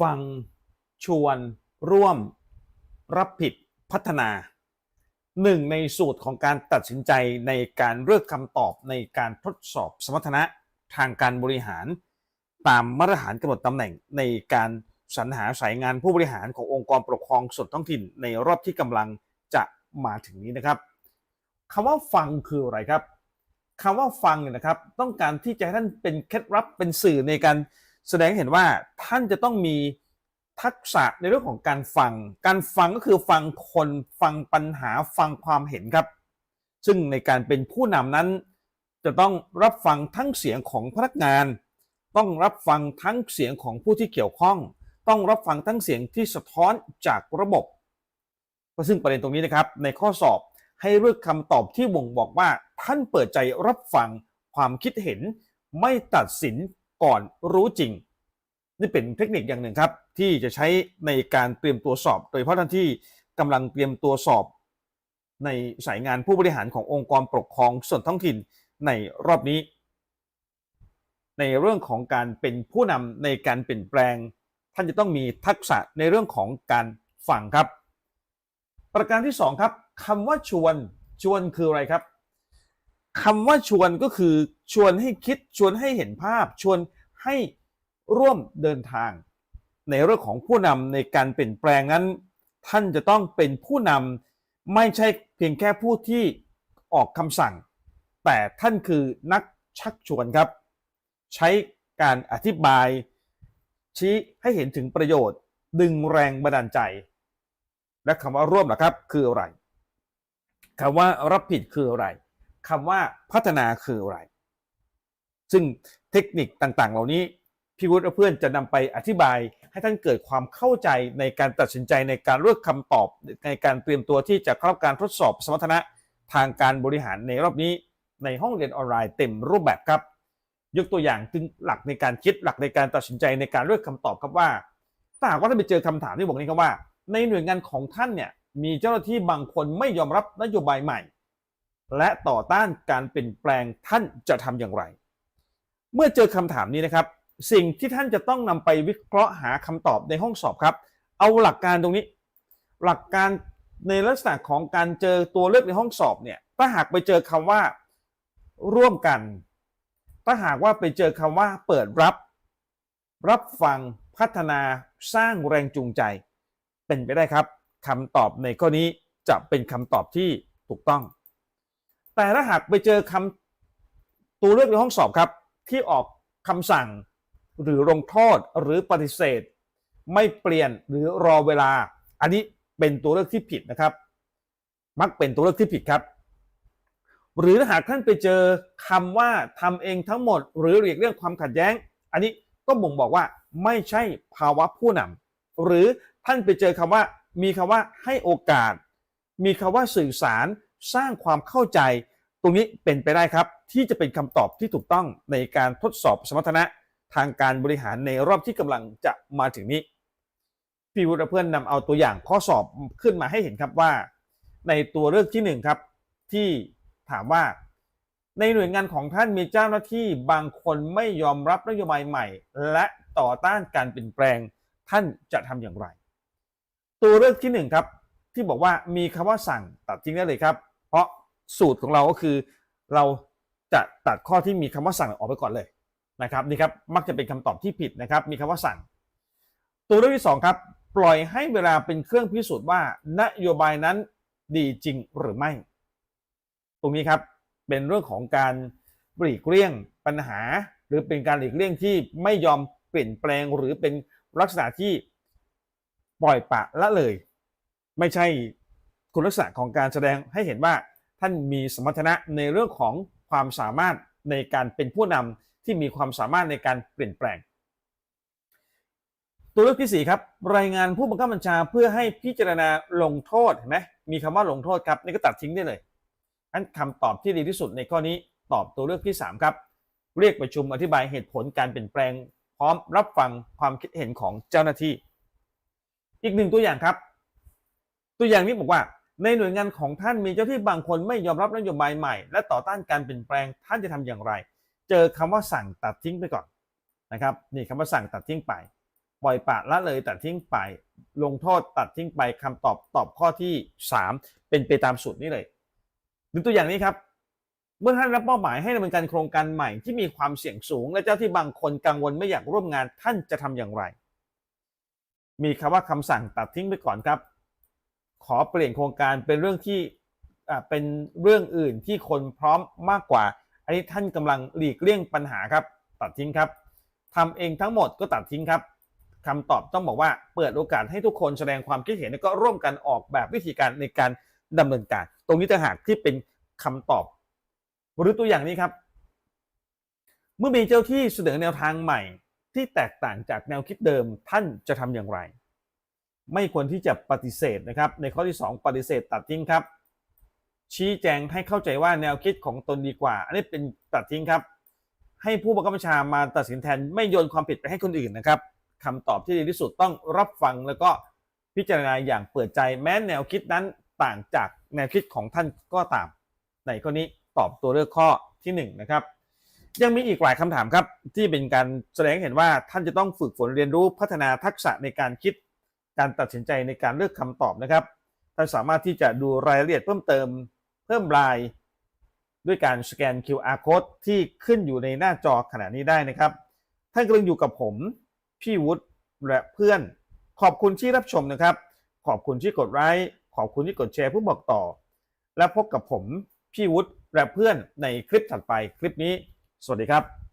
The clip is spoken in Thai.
ฟังชวนร่วมรับผิดพัฒนาหนึ่งในสูตรของการตัดสินใจในการเลือกคำตอบในการทดสอบสมรรถนะทางการบริหาร ตามมาตรฐานกำหนดตำแหน่งในการสรรหาสายงานผู้บริหารขององค์กรปกครองส่วนท้องถิ่นในรอบที่กำลังจะมาถึงนี้นะครับคำว่าฟังคืออะไรครับคำว่าฟังเนี่ยนะครับ ต้องการที่จะให้ท่านเป็นเคล็ดลับเป็นสื่อในการ แสดงเห็นว่าท่านจะต้องมีทักษะในเรื่องของการฟัง การฟังก็คือฟังคนฟังปัญหาฟังความเห็นครับ ซึ่งในการเป็นผู้นำนั้น จะต้องรับฟังทั้งเสียงของพนักงาน ต้องรับฟังทั้งเสียงของผู้ที่เกี่ยวข้อง ต้องรับฟังทั้งเสียงที่สะท้อนจากระบบก็ซึ่งประเด็นตรงนี้นะครับ ในข้อสอบให้เลือกคำตอบที่บ่งบอกว่าท่านเปิดใจรับฟังความคิดเห็น ไม่ตัดสิน ก่อนรู้จริง นี่เป็นเทคนิคอย่างหนึ่งครับ ที่จะใช้ในการเตรียมตัวสอบ โดยเฉพาะท่านที่กำลังเตรียมตัวสอบ ในสายงานผู้บริหารขององค์กรปกครองส่วนท้องถิ่นในรอบนี้ ในเรื่องของการเป็นผู้นำในการเปลี่ยนแปลง ท่านจะต้องมีทักษะในเรื่องของการฟังครับ ประการที่สองครับคำว่าชวนชวนคืออะไรครับ คำว่าชวนก็คือชวนให้คิดชวนให้เห็นภาพ ชวนให้ร่วมเดินทาง ในเรื่องของผู้นำในการเปลี่ยนแปลงนั้น ท่านจะต้องเป็นผู้นำไม่ใช่เพียงแค่ผู้ที่ออกคำสั่ง แต่ท่านคือนักชักชวนครับ ใช้การอธิบาย ชี้ให้เห็นถึงประโยชน์ ดึงแรงบันดาลใจ และคำว่าร่วมล่ะครับคืออะไรคำว่ารับผิดคืออะไร คำว่าพัฒนาคืออะไร ซึ่งเทคนิคต่างๆ เหล่านี้พี่วุฒิและเพื่อนจะนำไปอธิบายให้ท่านเกิดความเข้าใจในการตัดสินใจในการเลือกคำตอบในการเตรียมตัวที่จะเข้ารับการทดสอบสมรรถนะทางการบริหารในรอบนี้ในห้องเรียนออนไลน์เต็มรูปแบบครับ ยกตัวอย่างถึงหลักในการคิดหลักในการตัดสินใจในการเลือกคำตอบครับว่า ถ้าหากว่าท่านไปเจอคำถามที่บอกนี้ครับว่า ในหน่วยงานของท่านเนี่ยมีเจ้าหน้าที่บางคนไม่ยอมรับนโยบายใหม่ และต่อต้านการเปลี่ยนแปลงท่านจะทำอย่างไร เมื่อเจอคำถามนี้นะครับ สิ่งที่ท่านจะต้องนำไปวิเคราะห์หาคำตอบในห้องสอบครับ เอาหลักการตรงนี้ หลักการในลักษณะของการเจอตัวเลือกในห้องสอบเนี่ยถ้าหากไปเจอคำว่า ร่วมกัน ถ้าหากว่าไปเจอคำว่า เปิดรับ รับฟังพัฒนาสร้างแรงจูงใจ เป็นไปได้ครับคำตอบในข้อนี้จะเป็นคำตอบที่ถูกต้อง แต่ถ้าหากไปเจอคำตัวเลือกในห้องสอบครับ ที่ออกคำสั่งหรือลงโทษหรือปฏิเสธ ไม่เปลี่ยนหรือรอเวลา อันนี้เป็นตัวเลือกที่ผิดนะครับ มักเป็นตัวเลือกที่ผิดครับ หรือถ้าหากท่านไปเจอคำว่าทำเองทั้งหมด หรือเรียกเรื่องความขัดแย้ง อันนี้ก็บ่งบอกว่าไม่ใช่ภาวะผู้นำหรือท่านไปเจอคำว่า มีคำว่าให้โอกาส มีคำว่าสื่อสาร สร้างความเข้าใจ ตรงนี้เป็นไปได้ครับ ที่จะเป็นคำตอบที่ถูกต้องในการทดสอบสมรรถนะทางการบริหารในรอบที่กำลังจะมาถึงนี้พี่วุฒิเพื่อนนำเอาตัวอย่างข้อสอบขึ้นมาให้เห็นครับว่า ในตัวเลือกที่หนึ่งครับที่ถามว่า ในหน่วยงานของท่านมีเจ้าหน้าที่บางคนไม่ยอมรับนโยบายใหม่ และต่อต้านการเปลี่ยนแปลงท่านจะทำอย่างไร ตัวเลือกที่หนึ่งครับที่บอกว่ามีคำว่าสั่งตัดทิ้งได้เลยครับ เพราะสูตรของเราก็คือ เราจะตัดข้อที่มีคำว่าสั่งออกไปก่อนเลยนะครับนี่ครับมักจะเป็นคำตอบที่ผิดนะครับ มีคำว่าสั่ง ตัวเลือกที่สองครับปล่อยให้เวลาเป็นเครื่องพิสูจน์ว่า นโยบายนั้นดีจริงหรือไม่ ตรงนี้ครับเป็นเรื่องของการหลีกเลี่ยงปัญหา หรือเป็นการหลีกเลี่ยงที่ไม่ยอมเปลี่ยนแปลงหรือเป็นลักษณะที่ปล่อยปะละเลย ไม่ใช่ คุณลักษณะของการแสดงให้เห็นว่าท่านมีสมรรถนะในเรื่องของความสามารถในการเป็นผู้นำที่มีความสามารถในการเปลี่ยนแปลง ตัวเลือกที่ 4 ครับ รายงานผู้บังคับบัญชาเพื่อให้พิจารณาลงโทษเห็นไหมมีคำว่าลงโทษครับนี่ก็ตัดทิ้งได้เลยอันคำตอบที่ดีที่สุดในข้อนี้ตอบตัวเลือกที่ 3 ครับ เรียกประชุมอธิบายเหตุผลการเปลี่ยนแปลง พร้อมรับฟังความคิดเห็นของเจ้าหน้าที่ อีกหนึ่งตัวอย่างครับ ตัวอย่างนี้บอกว่า ในหน่วยงานของท่านมีเจ้าที่บางคนไม่ยอมรับนโยบายใหม่ และต่อต้านการเปลี่ยนแปลงท่านจะทำอย่างไร เจอคำว่าสั่งตัดทิ้งไปก่อนนะครับนี่คำว่าสั่งตัดทิ้งไป ปล่อยปะละเลยตัดทิ้งไป ลงโทษตัดทิ้งไปคำตอบตอบข้อที่ 3 เป็นไปตามสูตรนี้เลยดูตัวอย่างนี้ครับ เมื่อท่านรับมอบหมายให้ดำเนินการโครงการใหม่ที่มีความเสี่ยงสูง และเจ้าที่บางคนกังวลไม่อยากร่วมงานท่านจะทำอย่างไร มีคำว่าคำสั่งตัดทิ้งไปก่อนครับ ขอเปลี่ยนโครงการเป็นเรื่องที่เป็นเรื่องอื่นที่คนพร้อมมากกว่า อันนี้ท่านกำลังหลีกเลี่ยงปัญหาครับ ตัดทิ้งครับทำเองทั้งหมดก็ตัดทิ้งครับคำตอบต้องบอกว่าเปิดโอกาสให้ทุกคนแสดงความคิดเห็นแล้วก็ร่วมกันออกแบบวิธีการในการดำเนินการ ตรงนี้ต่างหากที่เป็นคำตอบหรือตัวอย่างนี้ครับ เมื่อมีเจ้าที่เสนอแนวทางใหม่ที่แตกต่างจากแนวคิดเดิมท่านจะทำอย่างไร ไม่ควรที่จะปฏิเสธนะครับ ในข้อที่ 2 ปฏิเสธตัดทิ้งครับ ชี้แจงให้เข้าใจว่าแนวคิดของตนดีกว่า อันนี้เป็นตัดทิ้งครับ ให้ผู้บังคับบัญชามาตัดสินแทนไม่โยนความผิดไปให้คนอื่นนะครับคำตอบที่ดีที่สุดต้องรับฟังแล้วก็พิจารณาอย่างเปิดใจแม้แนวคิดนั้นต่างจากแนวคิดของท่านก็ตาม ในข้อนี้ตอบตัวเลือกข้อที่1นะครับยังมีอีกหลายคำถามครับที่เป็นการแสดงเห็นว่าท่านจะต้องฝึกฝนเรียนรู้พัฒนาทักษะในการคิด การตัดสินใจในการเลือกคำตอบนะครับท่านสามารถที่จะดูรายละเอียดเพิ่มเติม เพิ่มราย ด้วยการสแกน QR code ที่ขึ้นอยู่ในหน้าจอขณะนี้ได้นะครับ ท่านกำลังอยู่กับผม พี่วุฒิและเพื่อน ขอบคุณที่รับชมนะครับ ขอบคุณที่กดไลค์ขอบคุณที่กดแชร์ผู้บอกต่อ และพบกับผมพี่วุฒิและเพื่อนในคลิปถัดไปคลิปนี้ สวัสดีครับ